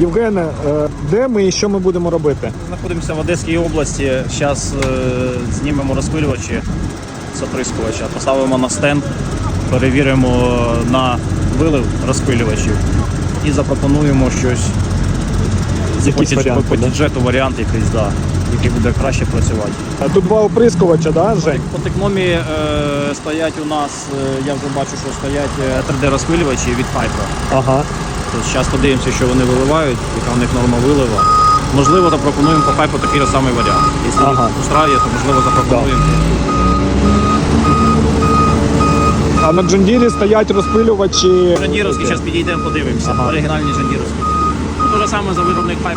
Євгене, е, де ми і що ми будемо робити? Знаходимося в Одеській області. Зараз знімемо розпилювачі з оприскувача, поставимо на стенд, перевіримо на вилив розпилювачів і запропонуємо щось Якийсь варіант, по да? бюджету варіант якийсь, да, який буде краще працювати. Е, Тут два оприскувача, да, Жень? По текномі е, стоять у нас, е, я вже бачу, що стоять 3D-розпилювачі від Hyper. Ага. Зараз подивимося, що вони виливають, яка в них норма вилива. Можливо, запропонуємо по хайпу такий самий варіант. Якщо Ага. їх устраює, то можливо запропонуємо. А на Джондірі стоять розпилювачі. Жандіровський, зараз підійдемо, подивимося. Ага. Оригінальні жандіровські. Ну, те ж саме за виробник Hyper.